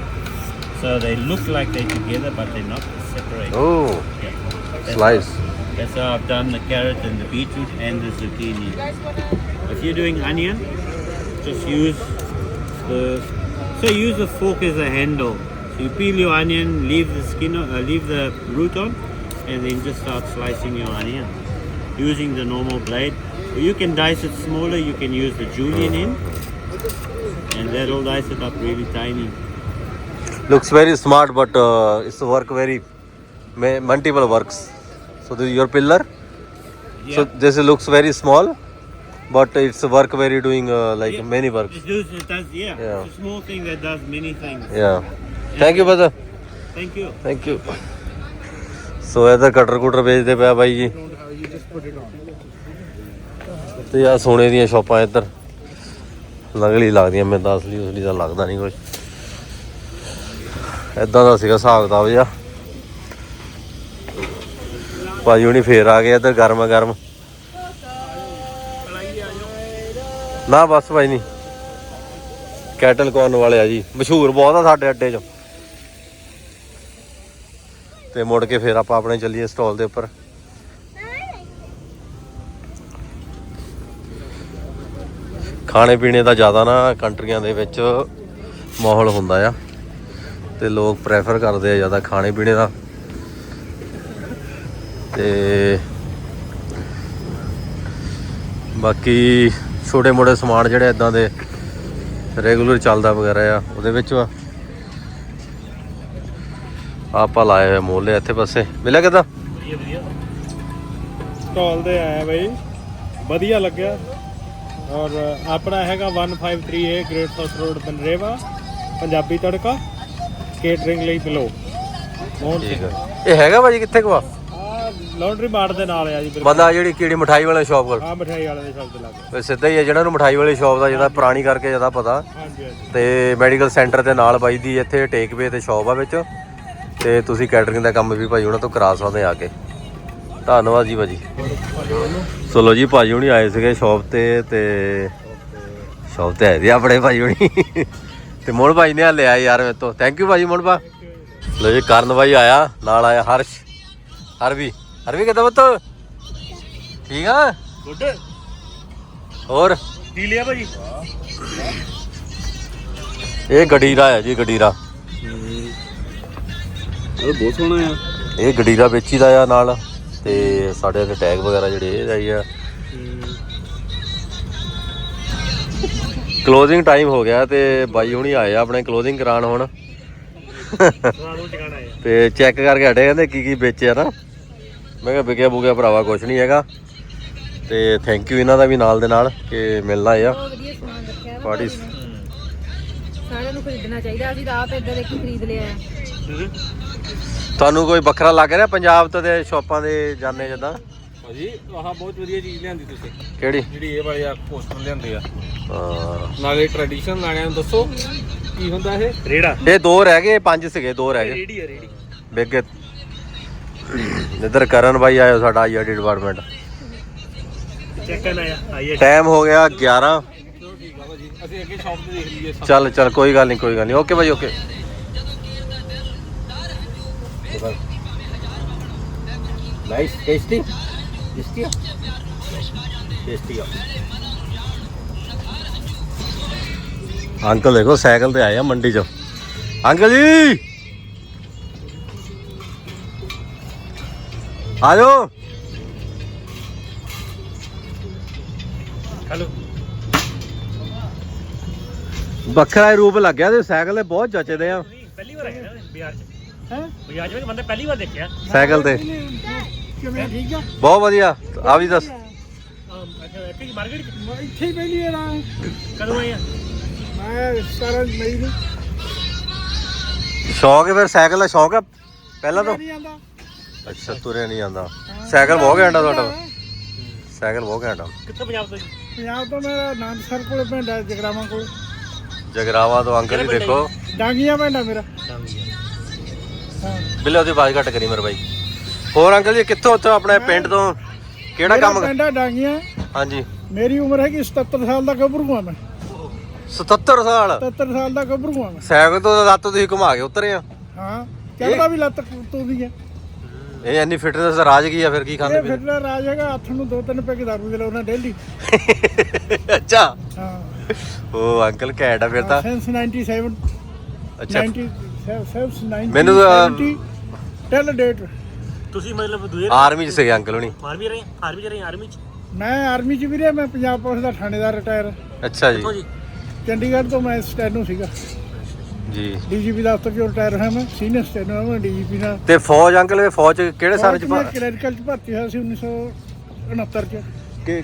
So they look like they're together but they're not separated. Oh. Yeah. Slice. That's how I've done the carrot and the beetroot and the zucchini. If you're doing onion, just use the so use the fork as a handle. So you peel your onion, leave the skin, o- uh, leave the root on, and then just start slicing your onion using the normal blade. Or you can dice it smaller. You can use the julienne end, and that'll dice it up really tiny. Looks very smart, but uh, it's work very multiple works. So this is your pillar. So Yeah. this looks very small, but it's work very doing uh, like Yeah. many works. It does, it does, yeah. Yeah. It's a small thing that does many things. Yeah. Thank you, brother. Thank you. Thank you so ਇਹਦਾ cutter ਕੁਟਰ ਵੇਚਦੇ ਪਿਆ ਬਾਈ ਜੀ ਤੇ ਆ ਸੋਨੇ ਦੀਆਂ ਸ਼ਾਪਾਂ ਇੱਧਰ ਨਕਲੀ ਲੱਗਦੀਆਂ ਮੈਨੂੰ ਤਾਂ ਅਸਲੀ ਉਸਲੀ ਤਾਂ ਲੱਗਦਾ ਨਹੀਂ ਕੁਝ ਇਦਾਂ ਦਾ ਸੀਗਾ ਹਿਸਾਬ ਕਿਤਾਬ ਜਿਹਾ ਭਾਈ ਹੁਣੀ ਫੇਰ ਆ ਗਏ ਇੱਧਰ ਗਰਮ ਗਰਮ। ਨਾ ਬਸ ਭਾਈ ਨਹੀਂ ਕੈਟਲ ਕੋਰਨ ਵਾਲੇ ਆ ਜੀ। ਮਸ਼ਹੂਰ ਬਹੁਤ ਆ ਸਾਡੇ ਅੱਡੇ 'ਚ। ਤੇ ਮੁੜ ਕੇ ਫਿਰ ਆਪਾਂ ਆਪਣੇ ਚੱਲੀਏ ਸਟਾਲ ਦੇ ਉੱਪਰ। ਖਾਣੇ ਪੀਣੇ ਦਾ ਜ਼ਿਆਦਾ ਨਾ ਕੰਟਰੀਆਂ ਦੇ ਵਿੱਚ ਮਾਹੌਲ ਹੁੰਦਾ ਆ। ਤੇ ਲੋਕ ਪ੍ਰੈਫਰ ਕਰਦੇ ਆ ਜ਼ਿਆਦਾ ਖਾਣੇ ਪੀਣੇ ਦਾ। ਤੇ ਬਾਕੀ ਛੋਟੇ ਮੋਟੇ ਸਮਾਨ ਜਿਹੜੇ ਇਦਾਂ ਦੇ ਰੈਗੂਲਰ ਚੱਲਦਾ ਵਗੈਰਾ ਆ ਉਹਦੇ ਵਿੱਚ ਵਾ। ਆਪਾਂ ਲਾਏ ਹੋਏ ਮੋਲੇ ਇੱਥੇ ਪਾਸੇ। ਮਿਲਿਆ ਕਿਦਾਂ? ਸਟਾਲ ਤੇ ਆਇਆ ਬਈ। ਵਧੀਆ ਲੱਗਿਆ। ਔਰ ਆਪਣਾ ਹੈਗਾ 153A ਗ੍ਰੇਟ ਹਾਊਸ ਰੋਡ ਬਨਰੇਵਾ। ਪੰਜਾਬੀ ਤੜਕਾ ਕੇਟਰਿੰਗ ਲਈ ਬਿਲੋ ਠੀਕ ਹੈ ਇਹ ਹੈਗਾ ਭਾਜੀ ਕਿੱਥੇ ਕਵਾ ਆ ਲਾਂਡਰੀ ਮਾਰਟ ਦੇ ਨਾਲ ਆ ਜੀ ਬਿਲਕੁਲ। ਬੰਦਾ ਜਿਹੜੀ ਕੀੜੀ ਮਠਾਈ ਵਾਲੇ ਸ਼ਾਪ ਕੋਲ। ਆ ਮਠਿਆਈ ਵਾਲੇ ਦੇ ਸ਼ਬਦ ਲੱਗੇ। ਵੀ ਸਿੱਧਾ ਹੀ ਹੈ ਜਿਹੜਾ ਨੂੰ ਮਠਾਈ ਵਾਲੀ ਸ਼ਾਪ ਦਾ ਜਿਹਦਾ ਪੁਰਾਣੀ ਕਰਕੇ ਜਿਹਦਾ ਪਤਾ। ਹਾਂਜੀ ਹਾਂਜੀ। ਤੇ ਮੈਡੀਕਲ ਸੈਂਟਰ ਦੇ ਨਾਲ ਬਾਈ ਦੀ ਇੱਥੇ ਟੇਕਵੇ ਤੇ ਸ਼ਾਪ ਆ ਵਿੱਚ। ਤੇ ਤੁਸੀਂ ਕੈਟਰਿੰਗ ਦਾ ਕੰਮ ਵੀ ਭਾਈ ਉਹਨਾਂ ਤੋਂ ਕਰਾ ਸਕਦੇ ਆ ਕੇ। ਧੰਨਵਾਦ ਜੀ ਭਾਜੀ। ਚਲੋ ਜੀ ਭਾਜੀ ਹੁਣੀ ਆਏ ਸੀਗੇ ਸ਼ਾਪ ਤੇ ਤੇ ਸ਼ਾਪ ਤੇ ਆਏ ਸੀ ਆਪਣੇ ਭਾਈ ਹੁਣੀ। ਤੇ ਮੋਹਨ ਭਾਈ ਨੇ ਲਿਆ ਯਾਰ ਮੇਰੇ ਤੋਂ। ਥੈਂਕ ਯੂ ਭਾਜੀ ਮੋਹਨ ਭਾ। ਲੋ ਜੀ ਕਰਨ ਭਾਈ ਆਇਆ ਨਾਲ ਆਇਆ ਹਰਸ਼। ਹਰਵੀ। ਹਰਵੀ ਕਿਦਾਂ ਬਤ ਠੀਕ ਆ? ਗੁੱਡ। ਹੋਰ? ਪੀ ਲਿਆ ਭਾਜੀ। ਇਹ ਗਡੀਰਾ ਹੈ ਜੀ ਗਡੀਰਾ। ਉਹ ਬਹੁਤ ਸੋਹਣਾ ਆ। ਇਹ ਗਡੀਰਾ ਵੇਚੀ ਦਾ ਆ ਨਾਲ ਤੇ ਸਾਡੇ ਇੱਥੇ ਟੈਗ ਵਗੈਰਾ ਜਿਹੜੇ ਇਹ ਆਈ ਆ। ਕਲੋਜ਼ਿੰਗ ਟਾਈਮ ਹੋ ਗਿਆ ਤੇ ਬਾਈ ਹੁਣੀ ਆਏ ਆ ਆਪਣੇ ਕਲੋਜ਼ਿੰਗ ਕਰਾਉਣ ਹੁਣ। ਹੈ ਤੇ ਚੈੱਕ ਕਰਕੇ ਹਟੇ ਕਹਿੰਦੇ ਕੀ ਕੀ ਵੇਚਿਆ ਨਾ। ਮੈਂ ਕਿਹਾ ਵਿਕਿਆ ਬੁਕਿਆ ਭਰਾਵਾ ਕੁਝ ਨਹੀਂ ਹੈਗਾ। ਤੇ ਥੈਂਕ ਯੂ ਇਹਨਾਂ ਦਾ ਵੀ ਨਾਲ ਦੇ ਨਾਲ ਕਿ ਮਿਲਣਾ ਆ। ਵਧੀਆ ਸਮਾਨ ਰੱਖਿਆ ਵਾ ਪਾਰਟੀ ਭਾਜੀ ਨੇ। ਸਾਰਿਆਂ ਨੂੰ ਖਰੀਦਣਾ ਚਾਹੀਦਾ ਅਸੀਂ ਤਾਂ ਆਪ ਇੱਧਰ ਇੱਕ ਖਰੀਦ ਲਿਆ ਹੈ। ਤੁਹਾਨੂੰ ਕੋਈ ਵੱਖਰਾ ਲੱਗ ਰਿਹਾ ਪੰਜਾਬ ਤੋਂ ਤੇ ਸ਼ਾਪਾਂ ਦੇ ਜਾਣੇ ਜਦਾਂ? ਭਾਜੀ ਆਹ ਬਹੁਤ ਵਧੀਆ ਚੀਜ਼ ਲਿਆਂਦੀ ਤੁਸੀਂ। ਕਿਹੜੀ? ਜਿਹੜੀ ਇਹ ਵਾਲੇ ਆ ਪੋਸਟਰ ਲਿਆਂਦੇ ਆ। ਹਾਂ। ਨਾਲੇ ਟ੍ਰੈਡੀਸ਼ਨ ਲਾਣਿਆਂ ਨੂੰ ਦੱਸੋ ਕੀ ਹੁੰਦਾ ਇਹ? ਰੇੜਾ। ਇਹ ਦੋ ਰਹਿ ਗਏ ਪੰਜ ਸੀਗੇ ਦੋ ਰਹਿ ਗਏ। ਰੇੜੀ ਹੈ ਰੇੜੀ। ਬਿੱਗੇ ਇੱਧਰ ਕਰਨ ਬਾਈ ਆਇਓ ਸਾਡਾ ਆਈਆਰਡੀ ਡਿਪਾਰਟਮੈਂਟ ਚੈੱਕ ਕਰਨ ਆਇਆ ਆਈਏ ਟਾਈਮ ਹੋ ਗਿਆ 11 ਠੀਕ ਆ ਭਾਜੀ ਅਸੀਂ ਅੱਗੇ ਸ਼ਾਪ ਤੇ ਦੇਖ ਲਈਏ ਚੱਲ ਚੱਲ, ਕੋਈ ਗੱਲ ਨਹੀਂ, ਕੋਈ ਗੱਲ ਨਹੀਂ। Okay bye okay nice tasty tasty tasty uncle ਦੇਖੋ, ਸਾਈਕਲ ਤੇ ਆਏ ਆ ਮੰਡੀ 'ਚ। ਅੰਕਲ ਜੀ! ਆ ਜਾਓ ਹੈਲੋ ਵੱਖਰਾ ਹੀ ਰੂਪ ਲੱਗਿਆ ਤੇ ਸਾਈਕਲ ਤੇ ਬਹੁਤ ਜੱਚਦੇ ਆ। ਪਹਿਲੀ ਵਾਰ ਆਇਆ ਨਾ ਬਿਹਾਰ ਚ। ਹੈ? ਬਿਹਾਰ ਚ ਬੰਦਾ ਪਹਿਲੀ ਵਾਰ ਦੇਖਿਆ। ਸਾਈਕਲ ਤੇ। ਕਿਵੇਂ ਠੀਕ ਆ? ਬਹੁਤ ਵਧੀਆ ਆ ਵੀ ਦੱਸ। ਅੱਛਾ ਇੱਥੇ ਮਾਰਕੀਟ ਮੈਂ ਇੱਥੇ ਹੀ ਪਹਿਲੀ ਵਾਰ ਆਇਆ ਕਦੋਂ ਆਇਆ ਮੈਂ 17 ਮਈ ਨੂੰ। ਸ਼ੌਕ ਹੈ ਫਿਰ ਸਾਈਕਲ ਦਾ ਸ਼ੌਕ ਹੈ? ਪਹਿਲਾਂ ਤੋਂ ਨਹੀਂ ਆਂਦਾ ਅੱਛਾ ਤੁਰਿਆ ਨਹੀਂ ਜਾਂਦਾ। ਸਾਈਕਲ ਬਹੁਤ ਘੈਂਟਾ ਤੁਹਾਡਾ। ਸਾਈਕਲ ਬਹੁਤ ਘੈਂਟਾ ਕਿੱਥੋਂ ਪੰਜਾਬ ਤੋਂ ਜੀ? ਪੰਜਾਬ ਤੋਂ ਮੇਰਾ ਨਾਨਕਸਰ ਕੋਲ ਪਿੰਡ ਹੈ ਜਗਰਾਵਾਂ ਕੋਲ। ਜਗਰਾਵਾ ਤੋਂ ਅੰਕਲ ਜੀ ਦੇਖੋ। ਡਾਂਗੀਆਂ ਪਿੰਡ ਆ ਮੇਰਾ। ਬਿੱਲੇ ਉਹਦੀ ਆਵਾਜ਼ ਘੱਟ ਕਰੀ ਮੇਰੇ ਬਾਈ। ਹੋਰ ਅੰਕਲ ਜੀ ਕਿੱਥੋਂ ਉੱਥੋਂ ਆਪਣੇ ਪਿੰਡ ਤੋਂ ਕਿਹੜਾ ਕੰਮ ਪਿੰਡਾ ਡਾਂਗੀਆਂ। ਹਾਂਜੀ। ਮੇਰੀ ਉਮਰ ਹੈਗੀ 77 ਸਾਲ ਦਾ ਗੱਭਰੂ ਆ ਮੈਂ। 77 ਸਾਲ? 77 ਸਾਲ ਦਾ ਗੱਭਰੂ ਆ ਮੈਂ। ਸਾਈਕਲ ਤੋਂ ਲੱਤ ਤੁਸੀਂ ਘੁਮਾ ਕੇ ਉਤਰੇ ਆ। ਹਾਂ ਚੜਦਾ ਵੀ ਲੱਤ ਤੋਂ ਦੀ ਹੈ ਇਹ ਇੰਨੀ ਫਿਟਨੈਸ ਦਾ ਰਾਜ ਕੀ ਆ ਫਿਰ ਕੀ ਖਾਂਦੇ ਇਹ ਪੀਂਦੇ? ਰਾਜ ਹੈਗਾ ਹੱਥ ਨੂੰ ਦੋ ਤਿੰਨ ਪੈਗ ਦਾਰੂ ਦੇ ਲਾਉਣਾ ਡੇਲੀ ਅੱਛਾ। ਹਾਂ। ਉਹ ਅੰਕਲ ਘੈਂਟ ਆ ਫਿਰ ਤਾਂ। ਸਿੰਸ 97 ਅੱਛਾ। 97 ਮੈਨੂੰ ਤਾਂ- ਟੈਲ ਡੇਟ ਤੁਸੀਂ ਮਤਲਬ ਦੂਏ ਆਰਮੀ ਚ ਸੀਗੇ ਅੰਕਲ ਹੁਣੀ। ਆਰਮੀ ਰਹੇ ਆਰਮੀ ਚ ਰਹੇ ਆਰਮੀ ਚ? ਮੈਂ ਆਰਮੀ ਚ ਵੀ ਰਿਹਾ ਮੈਂ ਪੰਜਾਬ ਪੁਲਿਸ ਦਾ ਥਾਣੇਦਾਰ ਰਿਟਾਇਰ ਅੱਛਾ ਜੀ। ਕਿੱਥੋਂ ਜੀ? ਚੰਡੀਗੜ੍ਹ ਤੋਂ ਮੈਂ ਸਟੈਨੋ ਸੀਗਾ। ਜੀ। ਡੀਜੀਪੀ ਦਾ ਅਫਸਰ ਜੋ ਰਿਟਾਇਰ ਹੋਇਆ ਮੈਂ? ਸੀਨੀਅਰ ਸਟੈਨੋ ਹਾਂ ਮੈਂ ਡੀਜੀਪੀ ਦਾ ਤੇ ਫੌਜ ਅੰਕਲ ਇਹ ਫੌਜ ਚ ਕਿਹੜੇ ਸਾਲ ਚ ਮੈਂ ਭਾ- ਕਲੈਰੀਕਲ ਚ ਭਰਤੀ ਹੋਇਆ ਸੀ 1969 ਚ। ਕਿ-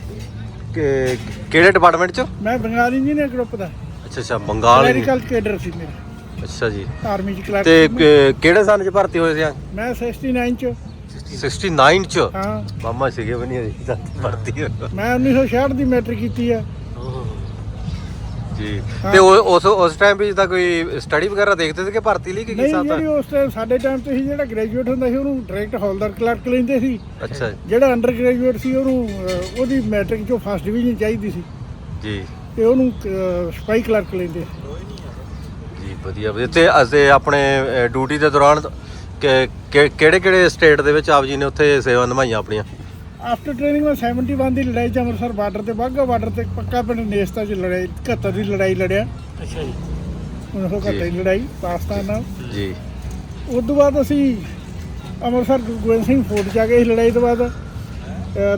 ਕਿ- ਕਿਹੜੇ ਡਿਪਾਰਟਮੈਂਟ ਚ? ਮੈਂ ਬੰਗਾਲ ਇੰਜੀਨੀਅਰ ਗਰੁੱਪ ਦਾ। ਅੱਛਾ ਅੱਛਾ ਬੰਗਾਲ ਦੀ। ਕਲੈਰੀਕਲ ਕੇਡਰ ਸੀ ਮੇਰਾ। ਅੱਛਾ ਜੀ। ਆਰਮੀ ਚ ਕਲੈਰਕ ਤੇ ਕਿ- ਕਿਹੜੇ ਸਾਲ ਚ ਭਰਤੀ ਹੋਏ ਸੀ? ਮੈਂ 69 ਚ। 69 ਚ? ਹਾਂ। ਮਾਮਾ ਸੀਗੇ ਅਜੇ ਤੱਕ ਭਰਤੀ ਹੋਏ। ਮੈਂ 1966 ਦੀ ਮੈਟ੍ਰਿਕ ਕੀਤੀ ਆ। ਜੀ। ਤੇ ਉਹ- ਉਸ ਉਸ ਟਾਈਮ ਵੀ ਤਾਂ ਕੋਈ ਸਟੱਡੀ ਵਗੈਰਾ ਦੇਖਦੇ ਸੀ ਕਿ ਭਰਤੀ ਲਈ ਕਿ ਕੀ ਨਹੀਂ ਹਿਸਾਬ ਜਿਹੜੀ ਤਾਂ? ਉਸ ਟਾਈਮ ਸਾਡੇ ਟਾਈਮ ਤੇ ਸੀ ਜਿਹੜਾ ਗ੍ਰੈਜੂਏਟ ਹੁੰਦਾ ਸੀ ਉਹਨੂੰ ਡਾਇਰੈਕਟ ਹੌਲਦਾਰ ਕਲਰਕ ਲੈਂਦੇ ਸੀ। ਅੱਛਾ ਜੀ, ਜਿਹੜਾ ਅੰਡਰ ਗ੍ਰੈਜੂਏਟ ਸੀ ਉਹਨੂੰ ਅਹ, ਉਹਦੀ ਮੈਟ੍ਰਿਕ ਚੋਂ ਫਸਟ ਡਿਵੀਜ਼ਨ ਚਾਹੀਦੀ ਸੀ। ਜੀ। ਤੇ ਉਹਨੂੰ ਸਪਾਈ ਕਲਰਕ ਲੈਂਦੇ ਜੀ ਵਧੀਆ ਵਧੀਆ। ਤੇ ਅਸੀਂ ਆਪਣੇ ਡਿਊਟੀ ਦੇ ਦੌਰਾਨ ਕਿਹੜੇ ਕਿਹੜੇ ਸਟੇਟ ਦੇ ਵਿੱਚ ਆਪ ਜੀ ਨੇ ਉੱਥੇ ਸੇਵਾ ਨਿਭਾਈਆਂ ਆਪਣੀਆਂ? ਆਫਟਰ ਟ੍ਰੇਨਿੰਗ ਮੈਂ 71 ਦੀ ਲੜਾਈ ਚ ਅੰਮ੍ਰਿਤਸਰ ਬਾਰਡਰ ਤੇ ਬਾਘਾ ਬਾਰਡਰ ਤੇ ਪੱਕਾ ਪਿੰਡ ਨੇਸਤਾ ਚ ਲੜਾਈ 71 ਦੀ ਲੜਾਈ ਲੜਿਆ। ਅੱਛਾ ਜੀ। 1971 ਦੀ ਲੜਾਈ ਪਾਕਿਸਤਾਨ ਨਾਲ। ਜੀ। ਉਸ ਤੋਂ ਬਾਅਦ ਅਸੀਂ ਅੰਮ੍ਰਿਤਸਰ ਗੁਰੂ ਗੋਬਿੰਦ ਸਿੰਘ ਫੋਰਟ ਜਾ ਕੇ ਇਸ ਲੜਾਈ ਤੋਂ ਬਾਅਦ।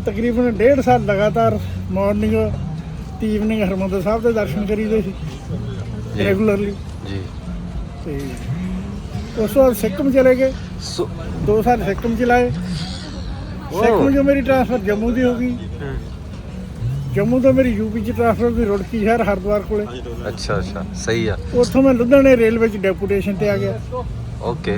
ਤਕਰੀਬਨ ਡੇਢ ਸਾਲ ਲਗਾਤਾਰ ਮਾਰਨਿੰਗ ਤੇ ਈਵਨਿੰਗ ਹਰਮੰਦਰ ਸਾਹਿਬ ਦੇ ਦਰਸ਼ਨ ਕਰੀਦੇ ਸੀ। ਰੈਗੂਲਰਲੀ ਜੀ। ਤੇ ਉਸ ਤੋਂ ਬਾਅਦ ਸਿੱਕਮ ਚਲੇ ਗਏ। ਸੋ 2 ਸਾਲ ਸਿੱਕਮ ਚ ਲਾਏ ਸਿੱਕਮ ਜੋ ਮੇਰੀ ਟ੍ਰਾਂਸਫਰ ਜੰਮੂ ਦੀ ਹੋ ਗਈ। ਜੰਮੂ ਤੋਂ ਮੇਰੀ ਯੂਪੀ ਚ ਟ੍ਰਾਂਸਫਰ ਦੀ ਰੁੜਕੀ ਸ਼ਹਿਰ ਹਰਿਦੁਆਰ ਕੋਲੇ। ਅੱਛਾ ਅੱਛਾ ਸਹੀ ਆ। ਉੱਥੋਂ ਮੈਂ ਲੁਧਿਆਣੇ ਰੇਲਵੇ ਚ ਡੈਪੂਟੇਸ਼ਨ ਤੇ ਆ ਗਿਆ। ਓਕੇ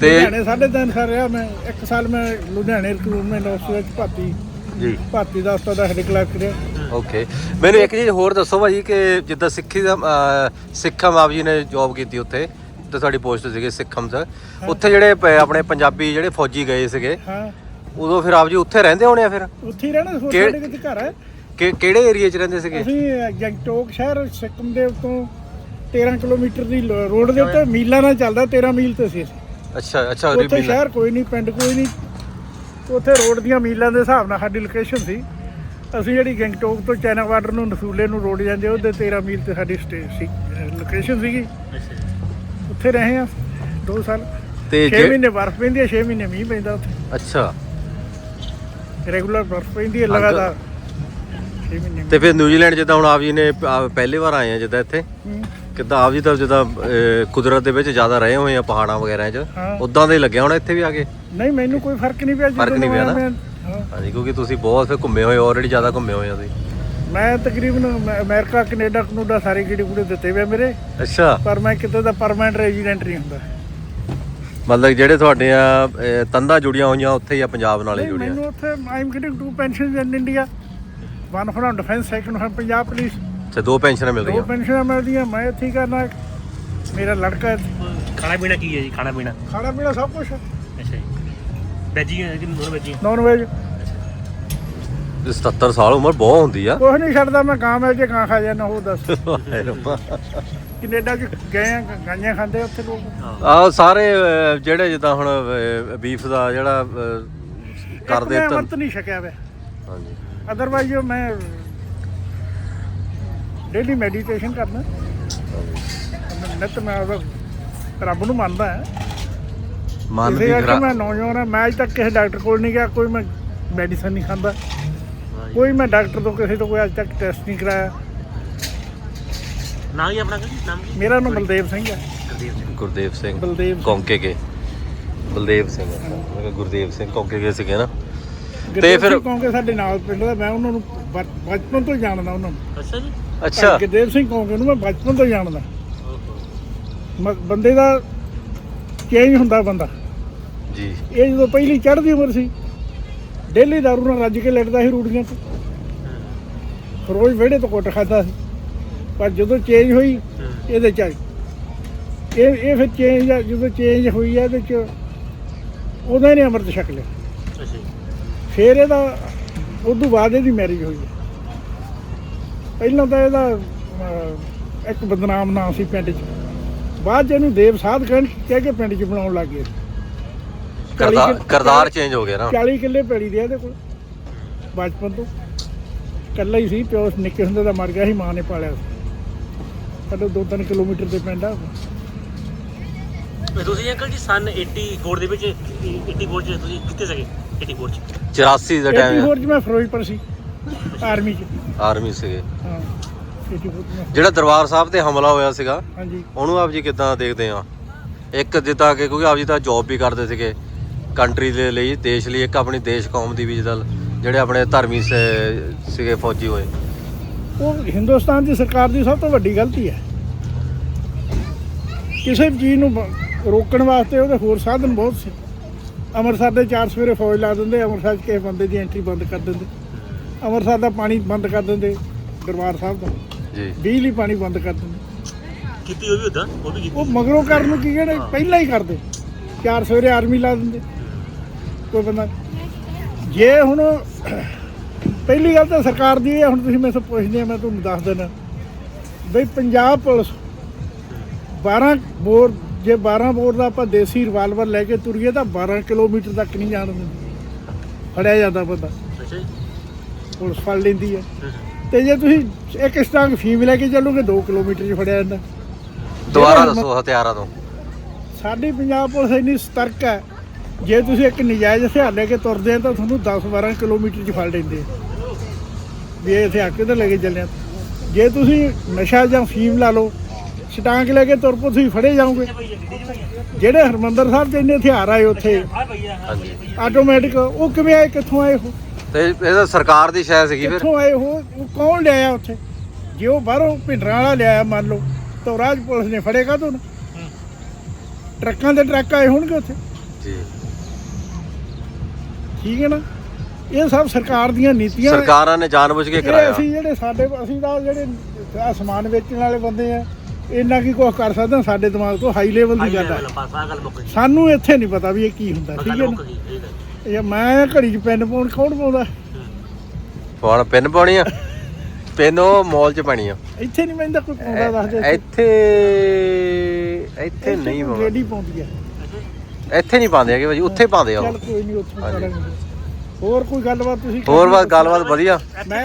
ਤੇ ਲੁਧਿਆਣੇ ਸਾਢੇ ਤਿੰਨ ਸਾਲ ਰਿਹਾ ਮੈਂ। ਇੱਕ ਸਾਲ ਮੈਂ ਲੁਧਿਆਣੇ ਰਿਕਰੂਟਮੈਂਟ ਆਫਿਸ ਵਿੱਚ ਭਰਤੀ। ਜੀ। ਭਰਤੀ ਦਾ ਉਸਤਾਦ ਦਾ ਹੈਡ ਕਲਰਕ ਰਿਹਾ। ਓਕੇ ਮੈਨੂੰ ਇੱਕ ਚੀਜ਼ ਹੋਰ ਦੱਸੋ ਭਾਜੀ ਕਿ ਜਿੱਦਾਂ ਸਿੱਖੀ ਦਾ ਅਹ, ਸਿੱਖਮ ਆਪ ਜੀ ਨੇ ਜੌਬ ਕੀਤੀ ਉੱਥੇ ਤੇ ਸਾਡੀ ਪੋਸਟ ਸੀਗੇ ਸਿੱਖਮ ਚ ਉੱਥੇ ਜਿਹੜੇ ਪ- ਆਪਣੇ ਪੰਜਾਬੀ ਜਿਹੜੇ ਫੌਜੀ ਗਏ ਸੀਗੇ ਹਾਂ। ਉਦੋਂ ਫਿਰ ਆਪ ਜੀ ਉੱਥੇ ਰਹਿੰਦੇ ਹੋਣੇ ਆ ਫਿਰ? ਉੱਥੇ ਹੀ ਰਹਿਣਾ ਕਿ- ਸਾਡੇ ਕਿਤੇ ਘਰ ਹੈ। ਕਿ ਕਿਹੜੇ ਏਰੀਆ 'ਚ ਰਹਿੰਦੇ ਸੀਗੇ? ਅਸੀਂ ਗੰਗਟੋਕ ਸ਼ਹਿਰ ਸਿੱਕਮ ਦੇ ਉੱਤੋਂ 13 ਕਿਲੋਮੀਟਰ ਦੀ ਲ- ਰੋਡ ਦੇ ਉੱਤੇ ਮੀਲਾਂ ਨਾਲ ਚੱਲਦਾ 13 ਮੀਲ ਤੇ ਸੀ ਅਸੀਂ। ਅੱਛਾ ਅੱਛਾ ਉੱਥੇ ਰਿਬੀ ਸ਼ਹਿਰ ਕੋਈ ਨਹੀਂ ਪਿੰਡ ਕੋਈ ਨਹੀਂ। ਉੱਥੇ ਰੋਡ ਦੀਆਂ ਮੀਲਾਂ ਦੇ ਹਿਸਾਬ ਨਾਲ ਸਾਡੀ ਲੋਕੇਸ਼ਨ ਸੀ। ਅਸੀਂ ਜਿਹੜੀ ਗੰਗਟੋਕ ਤੋਂ ਚਾਈਨਾ ਬਾਰਡਰ ਨੂੰ ਨਸੂਲੇ ਨੂੰ ਰੋਡ ਜਾਂਦੇ ਉਹਦੇ 13 ਮੀਲ ਤੇ ਸਾਡੀ ਸਟੇ ਸੀ ਲੋਕੇਸ਼ਨ ਸੀਗੀ। ਉੱਥੇ ਰਹੇ ਆ 2 ਸਾਲ। ਤੇ 6 ਜੇ- ਮਹੀਨੇ ਬਰਫ਼ ਪੈਂਦੀ ਹੈ 6 ਮਹੀਨੇ ਮੀਂਹ ਪੈਂਦਾ ਉੱਥੇ। ਅੱਛਾ। ਰੈਗੂਲਰ ਬਰਫ਼ ਪੈਂਦੀ ਹੈ ਲਗਾਤਾਰ 6 ਮਹੀਨੇ ਤੇ ਫਿਰ ਨਿਊਜ਼ੀਲੈਂਡ ਜਿੱਦਾਂ ਹੁਣ ਆਪ ਜੀ ਨੇ ਪਹਿਲੀ ਵਾਰ ਆਏ ਆ ਜਿੱਦਾਂ ਇੱਥੇ। ਕਿੱਦਾਂ ਆਪ ਜੀ ਤਾਂ ਜਿੱਦਾਂ ਅਹ, ਕੁਦਰਤ ਦੇ ਵਿੱਚ ਜ਼ਿਆਦਾ ਰਹੇ ਹੋਏ ਆ ਪਹਾੜਾਂ ਵਗੈਰਾ 'ਚ ਹਾਂ। ਉਦਾਂ ਦੇ ਲੱਗਿਆ ਹੋਣਾ ਇੱਥੇ ਵੀ ਆ ਕੇ ਨਹੀਂ ਮੈਨੂੰ ਕੋਈ ਫ਼ਰਕ ਨਹੀਂ ਪਿਆ ਫ਼ਰਕ ਨਹੀਂ ਪਿਆ ਨਾ? ਮੈਂ- ਹਾਂ। ਹਾਂਜੀ ਕਿਉਂਕਿ ਤੁਸੀਂ ਬਹੁਤ ਫਿਰ ਘੁੰਮੇ ਹੋਏ ਆਲਰੇਡੀ ਜ਼ਿਆਦਾ ਘੁੰਮੇ ਹੋਏ ਆ ਤੁਸੀਂ ਮੈਂ ਤਕਰੀਬਨ ਅਮੈ- ਅਮਰੀਕਾ ਕੈਨੇਡਾ ਕਨੂਡਾ ਸਾਰੇ ਕੀੜੇ ਕੂੜੇ ਦਿੱਤੇ ਵੇ ਮੇਰੇ ਅੱਛਾ ਪਰ ਮੈਂ ਕਿਤੇ ਦਾ ਪਰਮਨੈਂਟ ਰੈਜ਼ੀਡੈਂਟ ਨਹੀਂ ਹੁੰਦਾ ਮਤਲਬ ਜਿਹੜੇ ਤੁਹਾਡੇ ਆ ਅਹ, ਤੰਦਾਂ ਜੁੜੀਆਂ ਹੋਈਆਂ ਉੱਥੇ ਹੀ ਆ ਪੰਜਾਬ ਨਾਲ ਨਹੀਂ, ਜੁੜੀਆਂ। ਮੈਨੂੰ ਉੱਥੇ I am getting two pensions in India one from defence second from Punjab police ਤੇ ਦੋ ਪੈਨਸ਼ਨਾਂ ਮਿਲ ਦੋ ਰਹੀਆਂ ਪੈਨਸ਼ਨਾਂ ਮਿਲਦੀਆਂ ਮੈਂ ਇੱਥੇ ਹੀ ਕਰਨਾ। ਮੇਰਾ ਲੜਕਾ। ਖਾਣਾ ਪੀਣਾ ਕੀ ਹੈ ਜੀ? ਖਾਣਾ ਪੀਣਾ? ਖਾਣਾ ਪੀਣਾ ਸਭ ਕੁਝ ਅੱਛਾ ਜੀ। ਵੈਜੀ ਹੈ ਕਿ ਨੋਨ ਵੈਜੀ ਨੌਨ ਵੈਜ ਤੇ 77 ਸਾਲ ਉਮਰ ਬਹੁਤ ਹੁੰਦੀ ਆ। ਕੁਛ ਨਹੀਂ ਛੱਡਦਾ ਮੈਂ ਗਾਂ ਮਿਲ ਜੇ ਗਾਂ ਖਾ ਜਾਂਦਾ ਉਹ ਦੱਸ। ਹਾਏ ਰੱਬਾ। ਕੈਨੇਡਾ ਚ ਗਏ ਆ ਗਾਈਆਂ ਖਾਂਦੇ ਆ ਉੱਥੇ ਲੋਕ। ਆਹ ਸਾਰੇ ਅਹ, ਜਿਹੜੇ ਜਿੱਦਾਂ ਹੁਣ ਬੀਫ ਦਾ ਜਿਹੜਾ ਅਹ, ਕਰਦੇ ਤਾਂ ਅਮਰਤ ਨਹੀਂ ਛਕਿਆ ਵੇ। ਹਾਂਜੀ। ਅਦਰਵਾਈਜ਼ ਮੈਂ ਡੇਲੀ ਮੈਡੀਟੇਸ਼ਨ ਕਰਨਾ। ਨਿਤ ਮੈਂ ਉਹਦਾ ਰੱਬ ਨੂੰ ਮੰਨਦਾ ਹਾਂ। ਮਨ ਦੀ ਇਸੇ ਕਰਕੇ ਮੈਂ ਨੌਜਵਾਨ ਹਾਂ। ਮੈਂ ਅਜ ਤੱਕ ਕਿਸੇ ਡਾਕਟਰ ਕੋਲ ਨਹੀਂ ਗਿਆ ਕੋਈ ਮੈਂ ਮੈਡੀਸਨ ਨਹੀਂ ਖਾਂਦਾ। ਕੋਈ ਮੈਂ ਡਾਕਟਰ ਤੋਂ ਕਿਸੇ ਤੋਂ ਕੋਈ ਅੱਜ ਤੱਕ ਟੈਸਟ ਨਹੀਂ ਕਰਾਇਆ। ਨਾਮ ਕੀ ਆਪਣਾ ਕੀ ਨਾਮ ਕੀ? ਮੇਰਾ ਨਾਮ ਬਲਦੇਵ ਸਿੰਘ ਹੈ। ਗੁਰਦੀਪ ਸਿੰਘ। ਗੁਰਦੇਵ ਸਿੰਘ। ਬਲਦੇਵ। ਕੌਂਕੇ ਕੇ। ਬਲਦੇਵ ਸਿੰਘ। ਅੱਛਾ। ਮੈਂ ਕਿਹਾ ਗੁਰਦੇਵ ਸਿੰਘ ਕੌਂਕੇ ਕੇ ਸੀਗੇ ਨਾ। ਗੁਰਦੇਵ ਫਿਰ- ਸਿੰਘ ਕੌਂਕੇ ਸਾਡੇ ਨਾਲ ਪਿੰਡ ਦਾ ਮੈਂ ਉਹਨਾਂ ਨੂੰ ਬਚਪਨ ਤੋਂ ਹੀ ਜਾਣਦਾ ਉਹਨਾਂ ਨੂੰ। ਅੱਛਾ ਜੀ। ਅੱਛਾ। ਗੁਰਦੇਵ ਸਿੰਘ ਕੌਂਕੇ ਨੂੰ ਮੈਂ ਬਚਪਨ ਤੋਂ ਹੀ ਜਾਣਦਾ। ਮ- ਬੰਦੇ ਦਾ ਚੇਂਜ ਹੁੰਦਾ ਬੰਦਾ। ਜੀ। ਇਹ ਜਦੋਂ ਪਹਿਲੀ ਚੜ੍ਹਦੀ ਉਮਰ ਸੀ ਡੇਲੀ ਦਾਰੂ ਨਾਲ ਰੱਜ ਕੇ ਲੜਦਾ ਸੀ ਰੂੜੀਆਂ ਤੇ ਰੋਜ਼ ਵਿਹੜੇ ਤੋਂ ਕੁੱਟ ਖਾਦਾ ਸੀ। ਪਰ ਜਦੋਂ ਚੇਂਜ ਹੋਈ ਇਹਦੇ ਚ ਆਈ ਇਹ ਇਹ ਫਿਰ ਚੇਂਜ ਜਦੋਂ ਚੇਂਜ ਹੋਈ ਹੈ ਇਹਦੇ ਚ ਉਹਦਾ ਨੇ ਅੰਮ੍ਰਿਤ ਛਕ ਲਿਆ। ਫਿਰ ਇਹਦਾ ਉਦੋਂ ਬਾਅਦ ਇਹਦੀ ਮੈਰਿਜ ਹੋਈ ਪਹਿਲਾਂ ਤਾਂ ਇਹਦਾ ਇੱਕ ਬਦਨਾਮ ਨਾਂ ਸੀ ਪਿੰਡ 'ਚ। ਬਾਅਦ 'ਚ ਇਹਨੂੰ ਦੇਵ ਸਾਧ ਕਹਿਣ ਕਹਿ ਕੇ ਪਿੰਡ 'ਚ ਬਣਾਉਣ ਲੱਗ ਗਏ। ਕਰਦਾਰ ਕਿੱਲੇ- ਕਰਦਾਰ ਚੇਂਜ ਹੋ ਗਿਆ ਨਾ। 40 ਕਿੱਲੇ ਪੈੜੀ ਦੇ ਇਹਦੇ ਕੋਲ ਬਚਪਨ ਤੋਂ। ਇਕੱਲਾ ਹੀ ਸੀ ਪਿਓ ਨਿੱਕੇ ਹੁੰਦੇ ਦਾ ਮਰ ਗਿਆ ਸੀ ਮਾਂ ਨੇ ਪਾਲਿਆ ਸੀ। ਸਾਡੇ 2-3 ਕਿਲੋਮੀਟਰ ਦੇ ਪਿੰਡ ਆ। ਤੇ ਤੁਸੀਂ ਅੰਕਲ ਜੀ ਸਨ 84 ਦੇ ਵਿੱਚ 84 ਚ ਤੁਸੀਂ ਕਿੱਥੇ ਸੀਗੇ? 84 ਚ। 84 ਦਾ ਟਾਈਮ 84 'ਚ ਮੈਂ ਫਿਰੋਜ਼ਪੁਰ ਸੀ ਆਰਮੀ 'ਚ। ਆਰਮੀ ਸੀਗੇ। ਹਾਂ 84 'ਚ ਮੈਂ। ਜਿਹੜਾ ਦਰਬਾਰ ਸਾਹਿਬ ਤੇ ਹਮਲਾ ਹੋਇਆ ਸੀਗਾ ਹਾਂਜੀ। ਉਹਨੂੰ ਆਪ ਜੀ ਕਿੱਦਾਂ ਦੇਖਦੇ ਆ? ਇੱਕ ਜਿੱਦਾਂ ਕਿ ਕਿਉਂਕਿ ਆਪ ਜੀ ਤਾਂ ਜੌਬ ਵੀ ਕਰਦੇ ਸੀਗੇ ਕੰਟਰੀ ਦੇ ਲਈ ਦੇਸ਼ ਲਈ ਇੱਕ ਆਪਣੀ ਦੇਸ਼ ਕੌਮ ਦੀ ਵੀ ਜਿਹੜੇ ਆਪਣੇ ਧਰਮੀ ਸੀਗੇ ਫੌਜੀ ਹੋਏ। ਉਹ ਹਿੰਦੁਸਤਾਨ ਦੀ ਸਰਕਾਰ ਦੀ ਸਭ ਤੋਂ ਵੱਡੀ ਗਲਤੀ ਹੈ। ਕਿਸੇ ਵੀ ਚੀਜ਼ ਨੂੰ ਰੋਕਣ ਵਾਸਤੇ ਉਹਦੇ ਹੋਰ ਸਾਧਨ ਬਹੁਤ ਸੀ। ਅੰਮ੍ਰਿਤਸਰ ਦੇ ਚਾਰ ਸਵੇਰੇ ਫੌਜ ਲਾ ਦਿੰਦੇ ਅੰਮ੍ਰਿਤਸਰ 'ਚ ਕਿਸੇ ਬੰਦੇ ਦੀ ਐਂਟਰੀ ਬੰਦ ਕਰ ਦਿੰਦੇ। ਅੰਮ੍ਰਿਤਸਰ ਦਾ ਪਾਣੀ ਬੰਦ ਕਰ ਦਿੰਦੇ ਦਰਬਾਰ ਸਾਹਿਬ ਦਾ। ਜੀ। ਬਿਜਲੀ ਪਾਣੀ ਬੰਦ ਕਰ ਦਿੰਦੇ। ਕੀਤੀ ਉਹ ਵੀ ਉਦਾਂ ਉਹ ਵੀ ਕੀਤੀ ਉਹ ਮਗਰੋਂ ਕਰਨ ਨੂੰ ਕੀ ਕਹਿੰਦੇ? ਪਹਿਲਾਂ ਹੀ ਕਰਦੇ। ਚਾਰ ਸਵੇਰੇ ਆਰਮੀ ਲਾ ਦਿੰਦੇ। ਕੋਈ ਬੰਦਾ ਜੇ ਹੁਣ ਪਹਿਲੀ ਗੱਲ ਤਾਂ ਸਰਕਾਰ ਦੀ ਹੈ ਹੁਣ ਤੁਸੀਂ ਤੋਂ ਪੁੱਛਦੇ ਆ ਮੈਂ ਤੁਹਾਨੂੰ ਦੱਸ ਦਿੰਦਾ। ਬਈ ਪੰਜਾਬ ਪੁਲਿਸ 12 ਬੋਰ ਜੇ 12 ਬੋਰ ਦਾ ਆਪਾਂ ਦੇਸੀ ਰਿਵਾਲਵਰ ਲੈ ਕੇ ਤੁਰੀਏ ਤਾਂ 12 ਕਿਲੋਮੀਟਰ ਤੱਕ ਨਹੀਂ ਜਾਣ ਦਿੰਦੇ। ਫੜਿਆ ਜਾਂਦਾ ਬੰਦਾ। ਅੱਛਾ ਜੀ। ਪੁਲਿਸ ਫੜ ਲੈਂਦੀ ਹੈ ਤੇ ਜੇ ਤੁਸੀਂ ਇੱਕ ਸਟਾਂਗ ਫੀਮ ਲੈ ਕੇ ਚੱਲੋਗੇ 2 ਕਿਲੋਮੀਟਰ 'ਚ ਫੜਿਆ ਜਾਂਦਾ। ਦੁਬਾਰਾ ਦੱਸੋ ਹਥਿਆਰਾਂ ਤੋਂ। ਸਾਡੀ ਪੰਜਾਬ ਪੁਲਿਸ ਇੰਨੀ ਸਤਰਕ ਹੈ ਜੇ ਤੁਸੀਂ ਇੱਕ ਨਜਾਇਜ਼ ਹਥਿਆਰ ਲੈ ਕੇ ਤੁਰਦੇ ਆ ਤਾਂ ਤੁਹਾਨੂੰ 10-12 ਕਿਲੋਮੀਟਰ 'ਚ ਫੜ ਲੈਂਦੇ ਆ। ਵੀ ਇਹ ਹਥਿਆਰ ਕਿੱਧਰ ਲੈ ਕੇ ਚੱਲੇ ਆ? ਜੇ ਤੁਸੀਂ ਨਸ਼ਾ ਜਾਂ ਫੀਮ ਲਾ ਲਓ ਸਟਾਂਕ ਲੈ ਕੇ ਤੁਰ ਪੋ ਤੁਸੀਂ ਫੜੇ ਜਾਓਗੇ। ਜਿਹੜੇ ਹਰਮੰਦਰ ਸਾਹਿਬ 'ਚ ਇੰਨੇ ਹਥਿਆਰ ਆਏ ਉੱਥੇ ਹਾਂਜੀ ਆਟੋਮੈਟਿਕ ਉਹ ਕਿਵੇਂ ਆਏ ਕਿੱਥੋਂ ਆਏ ਉਹ? ਤੇ ਇਹ ਤਾਂ ਸਰਕਾਰ ਦੀ ਸ਼ਾਇਦ ਸੀਗੀ ਫਿਰ। ਕਿੱਥੋਂ ਆਏ ਉਹ? ਉਹ ਕੌਣ ਲਿਆਇਆ ਉੱਥੇ? ਜੇ ਉਹ ਬਾਹਰੋਂ ਭਿੰਡਰਾਂ ਵਾਲਾ ਲਿਆਇਆ ਮੰਨ ਲਓ ਤਾਂ ਰਾਜ ਪੁਲਿਸ ਨੇ ਫੜੇਗਾ ਤੁਹਾਨੂੰ। ਟਰੱਕਾਂ ਦੇ ਟਰੱਕ ਆਏ ਹੋਣਗੇ ਉੱਥੇ। ਜੀ। ਠੀਕ ਹੈ ਨਾ? ਇਹ ਸਭ ਸਰਕਾਰ ਦੀਆਂ ਨੀਤੀਆਂ ਨੇ। ਸਰਕਾਰਾਂ ਨੇ ਜਾਣਬੁੱਝ ਕੇ ਇਹ ਕਰਾਇਆ। ਅਸੀਂ ਜਿਹੜੇ ਸਾਡੇ ਅਸੀਂ ਤਾਂ ਜਿਹੜੇ ਆਹ ਸਮਾਨ ਵੇਚਣ ਵਾਲੇ ਬੰਦੇ ਆ ਇੰਨਾ ਕੀ ਕੁਝ ਕਰ ਸਕਦੇ ਹਾਂ, ਸਾਡੇ ਦਿਮਾਗ ਤੋਂ ਹਾਈ ਲੈਵਲ ਦੀ ਗੱਲ ਹੈ ਪਾਸ ਆ ਗੱਲ ਮੁੱਕ ਗਈ। ਸਾਨੂੰ ਇੱਥੇ ਨਹੀਂ ਪਤਾ ਵੀ ਇਹ ਕੀ ਹੁੰਦਾ ਠੀਕ ਗੱਲ ਹੈ ਮੁੱਕ ਨਾ? ਗਈ ਇਹ ਗੱਲ। ਇਹ ਮੈਂ ਘੜੀ 'ਚ ਪੈਨ ਪਾਉਣ ਕੌਣ ਪਾਉਂਦਾ? ਹੁਣ ਪਿੰਨ ਪਾਉਣੀ ਆ ਪਿੰਨ ਉਹ ਮਾਲ 'ਚ ਪਾਣੀ ਆ ਇੱਥੇ ਨਹੀਂ ਮੈਂਦਾ ਕੋਈ ਪਾਉਂਦਾ ਦੱਸ ਦੇ। ਇੱਥੇ ਇੱਥੇ ਨਹੀਂ ਪਾਉਂਦੇ। ਰੇਡੀ ਪਾਉਂਦੀ ਹੈ ਇੱਥੇ ਨਹੀਂ ਪਾਉਂਦੇ ਹੈਗੇ ਭਾਜੀ ਉੱਥੇ ਪਾਉਂਦੇ ਆ ਚੱਲ ਉਹ। ਕੋਈ ਨਹੀਂ ਉੱਥੇ ਹਾਂਜੀ। ਕਰਾਂਗੇ ਹੋਰ ਕੋਈ ਗੱਲਬਾਤ ਤੁਸੀਂ ਹੋਰ ਬਸ ਗੱਲਬਾਤ ਵਧੀਆ। ਮੈਂ